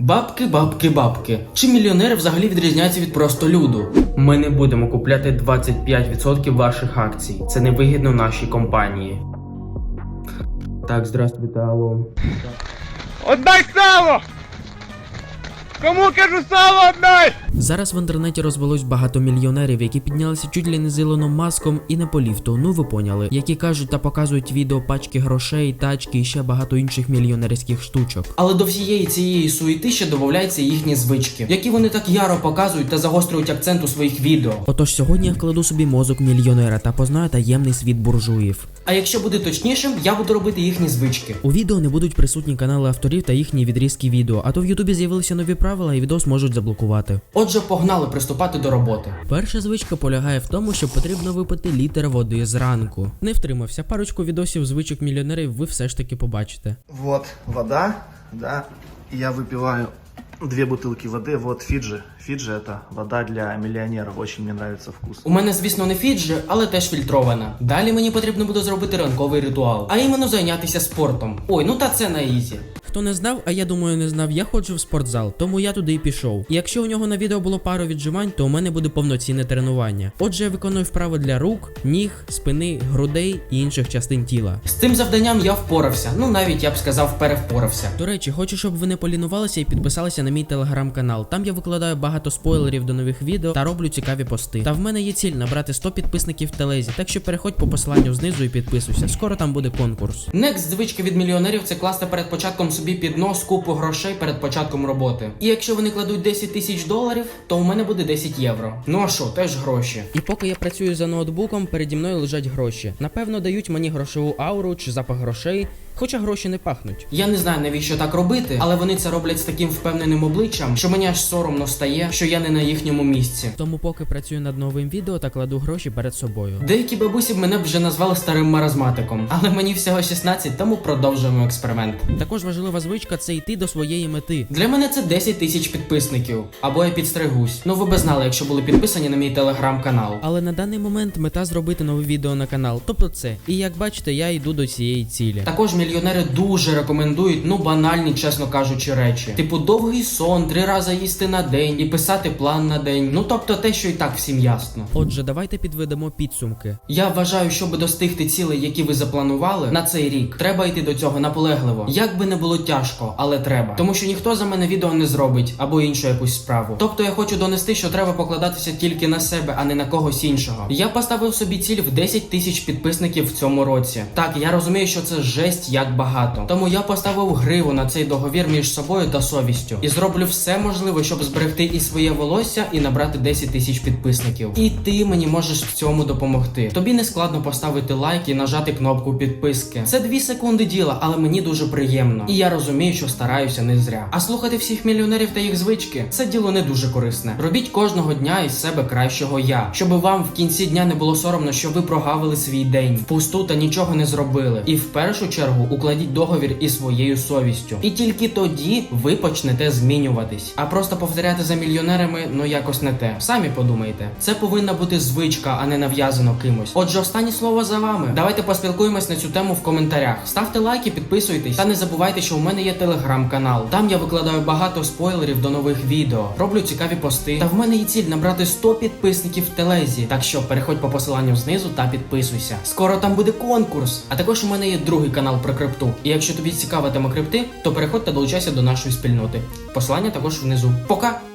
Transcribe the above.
Бабки, бабки, бабки. Чи мільйонери взагалі відрізняються від просто люду? Ми не будемо купляти 25% ваших акцій. Це невигідно нашій компанії. Так, здравствуйте, алло. Отдай сало! Кому кажу сало отдай! Зараз в інтернеті розвелось багато мільйонерів, які піднялися чуть ли не з Ілоном Маском і не по ліфту. Ну ви поняли, які кажуть та показують відео пачки грошей, тачки і ще багато інших мільйонерських штучок. Але до всієї цієї суєти ще додаються їхні звички, які вони так яро показують та загострюють акцент у своїх відео. Отож сьогодні я вкладу собі мозок мільйонера та познаю таємний світ буржуїв. А якщо бути точнішим, я буду робити їхні звички. У відео не будуть присутні канали авторів та їхні відрізки відео, а то в Ютубі з'явилися нові правила і відос можуть заблокувати. Отже, погнали приступати до роботи. Перша звичка полягає в тому, що потрібно випити літр води зранку. Не втримався, парочку відосів звичок мільйонерів ви все ж таки побачите. Вот вода, да. И Я выпиваю две бутылки воды. Вот Фиджи. Фиджи это вода для миллионеров. Очень мне нравится вкус. У мене, звісно, не фіджі, але теж фільтрована. Далі мені потрібно буде зробити ранковий ритуал, а іменно зайнятися спортом. Ой, ну та це на ізі. Хто не знав, а я думаю, не знав, я ходжу в спортзал, тому я туди і пішов. І якщо у нього на відео було пару віджимань, то у мене буде повноцінне тренування. Отже, я виконую вправи для рук, ніг, спини, грудей і інших частин тіла. З цим завданням я впорався. Ну навіть я б сказав, перевпорався. До речі, хочу, щоб ви не полінувалися і підписалися на мій телеграм-канал. Там я викладаю багато спойлерів до нових відео та роблю цікаві пости. Та в мене є ціль набрати 100 підписників в телезі, так що переходь по посиланню знизу і підписуйся. Скоро там буде конкурс. Next звичка від мільйонерів це класти перед початком собі під нос купу грошей перед початком роботи. І якщо вони кладуть 10 тисяч доларів, то у мене буде 10 євро. Ну а що, теж гроші. І поки я працюю за ноутбуком, переді мною лежать гроші. Напевно, дають мені грошову ауру чи запах грошей, хоча гроші не пахнуть. Я не знаю навіщо так робити, але вони це роблять з таким впевненим обличчям, що мені аж соромно стає, що я не на їхньому місці. Тому поки працюю над новим відео та кладу гроші перед собою. Деякі бабусі б мене б вже назвали старим маразматиком, але мені всього 16, тому продовжуємо експеримент. Також важлива звичка це йти до своєї мети. Для мене це 10 тисяч підписників, або я підстригусь. Ну ви би знали, якщо були підписані на мій телеграм-канал. Але на даний момент мета зробити нове відео на канал, тобто це. І як бачите, я йду до цієї цілі. Також мільйонери дуже рекомендують, ну банальні, чесно кажучи, речі. Типу довгий сон, три рази їсти на день і писати план на день. Ну тобто те, що і так всім ясно. Отже, давайте підведемо підсумки. Я вважаю, щоб достигти цілей, які ви запланували на цей рік, треба йти до цього наполегливо. Як би не було тяжко, але треба. Тому що ніхто за мене відео не зробить або іншу якусь справу. Тобто я хочу донести, що треба покладатися тільки на себе, а не на когось іншого. Я поставив собі ціль в 10 тисяч підписників в цьому році. Так, я розумію, що це жесть як багато. Тому я поставив гриву на цей договір між собою та совістю. І зроблю все можливе, щоб зберегти і своє волосся, і набрати 10 тисяч підписників. І ти мені можеш в цьому допомогти. Тобі не складно поставити лайк і нажати кнопку підписки. Це 2 секунди діла, але мені дуже приємно. І я розумію, що стараюся не зря. А слухати всіх мільйонерів та їх звички це діло не дуже корисне. Робіть кожного дня із себе кращого я, щоб вам в кінці дня не було соромно, що ви прогавили свій день впусту та нічого не зробили. І в першу чергу укладіть договір із своєю совістю. І тільки тоді ви почнете змінюватись. А просто повторяти за мільйонерами ну якось не те. Самі подумайте. Це повинна бути звичка, а не нав'язано кимось. Отже, останнє слово за вами. Давайте поспілкуємось на цю тему в коментарях. Ставте лайки, підписуйтесь та не забувайте, що у мене є телеграм-канал. Там я викладаю багато спойлерів до нових відео, роблю цікаві пости. Та в мене є ціль набрати 100 підписників в телезі. Так що переходь по посиланню знизу та підписуйся. Скоро там буде конкурс. А також у мене є другий канал про крипту. І якщо тобі цікава тема крипти, то переходь та долучайся до нашої спільноти. Посилання також внизу. Пока!